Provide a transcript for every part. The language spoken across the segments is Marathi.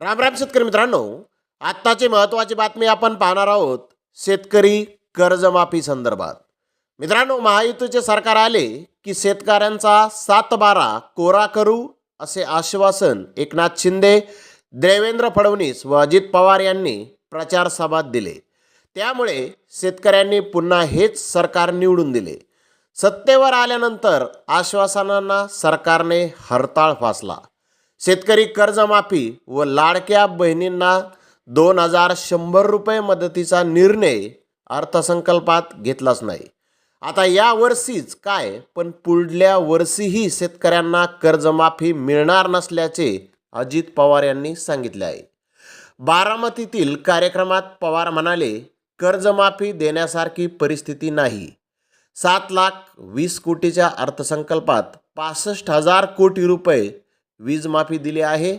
राम राम शेतकरी मित्रांनो आत्ताची महत्त्वाची बातमी आपण पाहणार आहोत शेतकरी कर्जमाफी संदर्भात. मित्रांनो महायुतीचे सरकार आले की शेतकऱ्यांचा सात बारा कोरा करू असे आश्वासन एकनाथ शिंदे देवेंद्र फडणवीस व अजित पवार यांनी प्रचार सभात दिले. त्यामुळे शेतकऱ्यांनी पुन्हा हेच सरकार निवडून दिले. सत्तेवर आल्यानंतर आश्वासनांना सरकारने हरताळ फासला. शेतकरी कर्जमाफी व लाडक्या बहिणींना दोन हजार शंभर रुपये मदतीचा निर्णय अर्थसंकल्पात घेतलाच नाही. आता या वर्षीच काय पण पुढल्या वर्षीही शेतकऱ्यांना कर्जमाफी मिळणार नसल्याचे अजित पवार यांनी सांगितले आहे. बारामतीतील कार्यक्रमात पवार म्हणाले कर्जमाफी देण्यासारखी परिस्थिती नाही. सात लाख वीस कोटीच्या अर्थसंकल्पात पासष्ट हजार कोटी रुपये वीज माफी दिली आहे.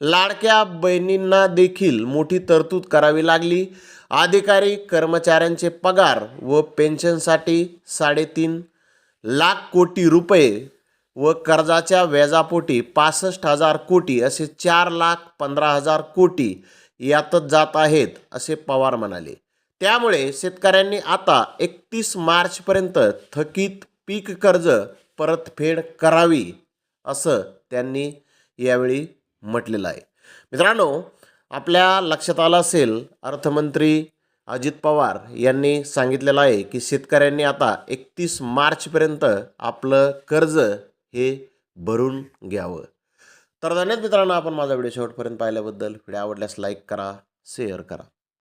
लाडक्या बहिणींना देखील मोठी तरतूद करावी लागली. अधिकारी कर्मचाऱ्यांचे पगार व पेन्शनसाठी साडेतीन लाख कोटी रुपये व कर्जाच्या व्याजापोटी पासष्ट हजार कोटी असे चार लाख पंधरा हजार कोटी यातच जात आहेत असे पवार म्हणाले. त्यामुळे शेतकऱ्यांनी आता एकतीस मार्चपर्यंत थकीत पीक कर्ज परतफेड करावी असं त्यांनी यावेळी म्हटलेलं आहे. मित्रांनो आपल्या लक्षात आलं असेल अर्थमंत्री अजित पवार यांनी सांगितलेलं आहे की शेतकऱ्यांनी आता एकतीस मार्चपर्यंत आपलं कर्ज हे भरून घ्यावं. तर धन्यवाद मित्रांनो आपण माझा व्हिडिओ शेवटपर्यंत पाहिल्याबद्दल. व्हिडिओ आवडल्यास लाईक करा शेअर करा.